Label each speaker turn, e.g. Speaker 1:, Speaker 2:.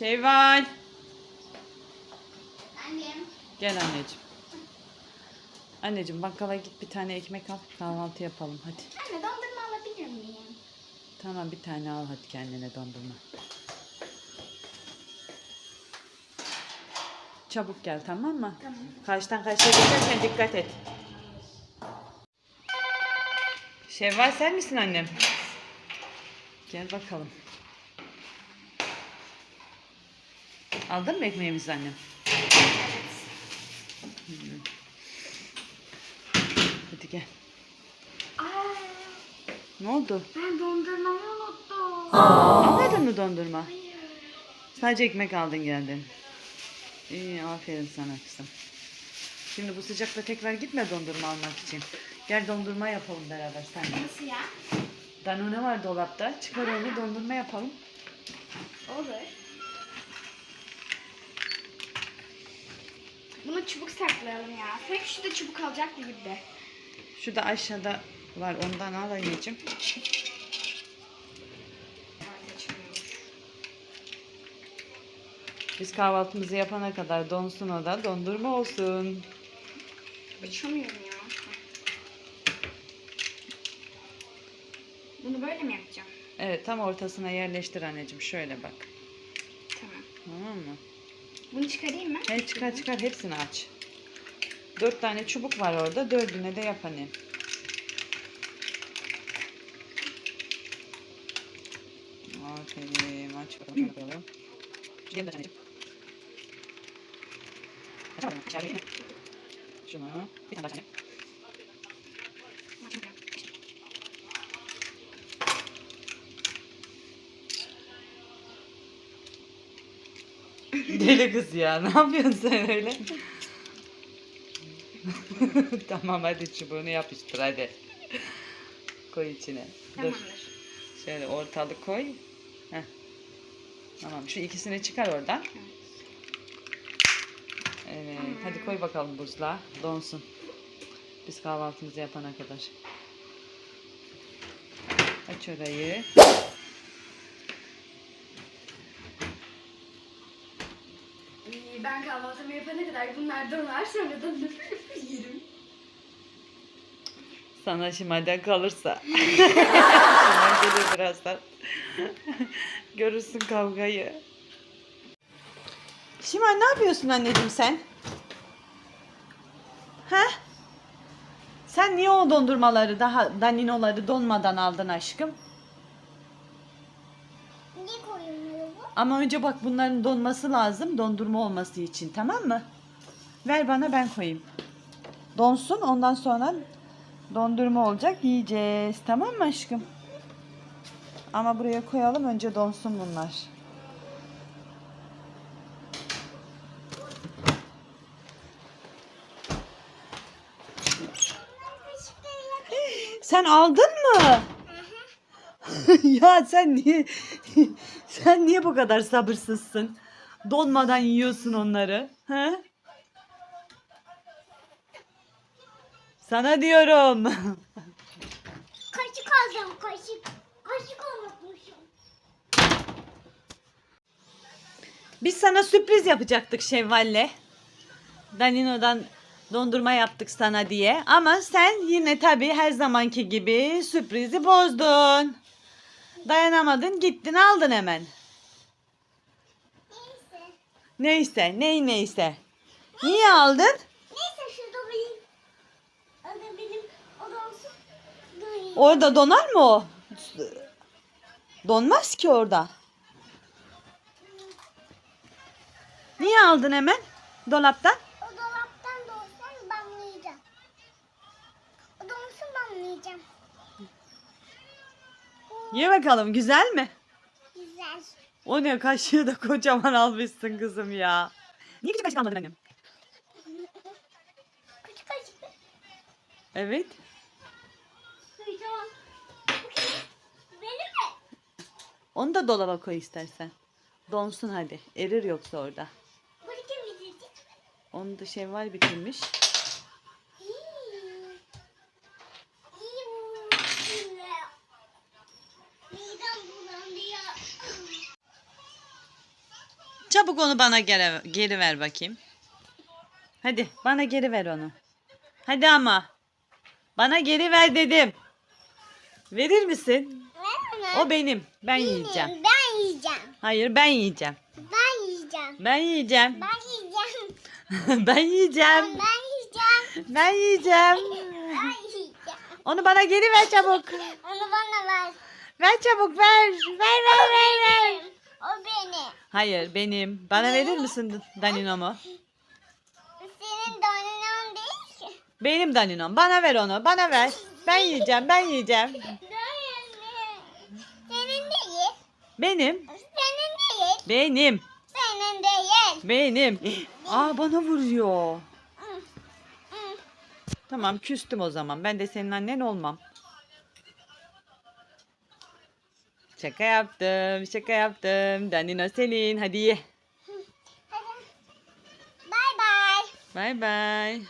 Speaker 1: Şevval.
Speaker 2: Annem.
Speaker 1: Gel anneciğim. Anneciğim bakkala git bir tane ekmek al kahvaltı yapalım hadi.
Speaker 2: Anne dondurma alabilir miyim?
Speaker 1: Tamam bir tane al hadi kendine dondurma. Çabuk gel tamam mı?
Speaker 2: Tamam.
Speaker 1: Karşıdan karşıya geçerken dikkat et. Şevval sen misin annem? Gel bakalım. Aldın mı ekmeğimizi annem? Hı. Hadi gel.
Speaker 2: Aa,
Speaker 1: Ne oldu?
Speaker 2: ben dondurmayı unuttum.
Speaker 1: Almadın mı dondurma? Sadece ekmek aldın geldin. İyi aferin sana kızım. Şimdi bu sıcakta tekrar gitme dondurma almak için. Gel dondurma yapalım beraber sen.
Speaker 2: Nasıl ya?
Speaker 1: Danone var dolapta. Çıkar onu dondurma yapalım.
Speaker 2: Olur. Bunu çubuk saklayalım ya. Sanki şurada çubuk alacaktı gibi de.
Speaker 1: Şu da aşağıda var ondan al anneciğim. Biz kahvaltımızı yapana kadar donsun o da dondurma olsun.
Speaker 2: Açamıyorum ya. Bunu böyle mi yapacağım?
Speaker 1: Evet tam ortasına yerleştir anneciğim. Şöyle bak.
Speaker 2: Tamam.
Speaker 1: Tamam mı?
Speaker 2: Bunu çıkarayım mı?
Speaker 1: Hey çıkar çıkar hepsini aç. Dört tane çubuk var orada. Dördüne de yap annem. Aferin. Aç bakalım. Gel de yine. Şunu. Bir tane daha anneciğim. Deli kız ya. Ne yapıyorsun sen öyle? tamam hadi çubuğunu yapıştır hadi. Koy içine. Dur.
Speaker 2: Tamamdır.
Speaker 1: Şöyle ortalık koy. Heh. Tamam şu ikisini çıkar oradan. Evet. Hadi koy bakalım buzluğa. Donsun. Biz kahvaltımızı yapana kadar. Aç orayı.
Speaker 2: İyi, ben kahvaltımı yapana kadar bunlar donar sonra da yerim.
Speaker 1: Sana şimdiden kalırsa. Şimdiden gelir birazdan. Görürsün kavgayı. Şimal ne yapıyorsun anneciğim sen? Ha? Sen niye o dondurmaları daha daninoları donmadan aldın aşkım?
Speaker 2: Niye koyulmuyor bu?
Speaker 1: Ama önce bak bunların donması lazım dondurma olması için tamam mı? Ver bana ben koyayım. Donsun ondan sonra dondurma olacak yiyeceğiz tamam mı aşkım? Ama buraya koyalım önce donsun bunlar. Sen aldın mı? ya sen niye sen niye bu kadar sabırsızsın? Donmadan yiyorsun onları. He? Sana diyorum.
Speaker 2: Kaşık alacağım kaşık. Kaşık unutmuşum.
Speaker 1: Biz sana sürpriz yapacaktık Şevval'le. Danino'dan dondurma yaptık sana diye. Ama sen yine tabii her zamanki gibi sürprizi bozdun. Dayanamadın gittin aldın hemen.
Speaker 2: Neyse.
Speaker 1: Neyse ney neyse. Niye aldın?
Speaker 2: Neyse şurada benim. Orada benim odamsın.
Speaker 1: Orada donar mı o? Donmaz ki orada. Niye aldın hemen dolaptan?
Speaker 2: O dolaptan doğsan damlayacağım. O donsun damlayacağım.
Speaker 1: Ye bakalım güzel mi?
Speaker 2: Güzel.
Speaker 1: O ne kaşığı da kocaman almışsın kızım ya. Niye küçük kaşık almadın annem?
Speaker 2: Küçük kaşık.
Speaker 1: Evet. Onu da dolaba koy istersen. Donsun hadi. Erir yoksa orada. Onu da Şevval bitirmiş.
Speaker 2: İyi. İyi bu. Midem bulanıyor.
Speaker 1: Çabuk onu bana geri, geri ver bakayım. Hadi bana geri ver onu. Hadi ama. Bana geri ver dedim. Verir misin? O benim. Ben yiyeceğim.
Speaker 3: Ben yiyeceğim.
Speaker 1: Hayır ben yiyeceğim.
Speaker 3: Ben yiyeceğim.
Speaker 1: Ben yiyeceğim.
Speaker 3: Ben yiyeceğim.
Speaker 1: ben yiyeceğim.
Speaker 3: Ben yiyeceğim.
Speaker 1: Ben yiyeceğim.
Speaker 3: Ben yiyeceğim.
Speaker 1: Onu bana geri ver çabuk.
Speaker 3: Onu bana ver.
Speaker 1: Ver çabuk ver. Ver ver ver ver.
Speaker 3: O benim.
Speaker 1: Hayır benim. Bana verir misin Danino'mu?
Speaker 3: Senin doninon değil ki.
Speaker 1: Benim Daninom. Bana ver onu. Bana ver. Ben yiyeceğim. Ben yiyeceğim.
Speaker 3: Senin değil.
Speaker 1: Benim.
Speaker 3: Senin değil.
Speaker 1: Benim.
Speaker 3: Senin değil.
Speaker 1: Benim. Aa bana vuruyor. Tamam küstüm o zaman. Ben de senin annen olmam. Şaka yaptım. Şaka yaptım. Danino senin. Hadi ye.
Speaker 3: Bye bye.
Speaker 1: Bay bay.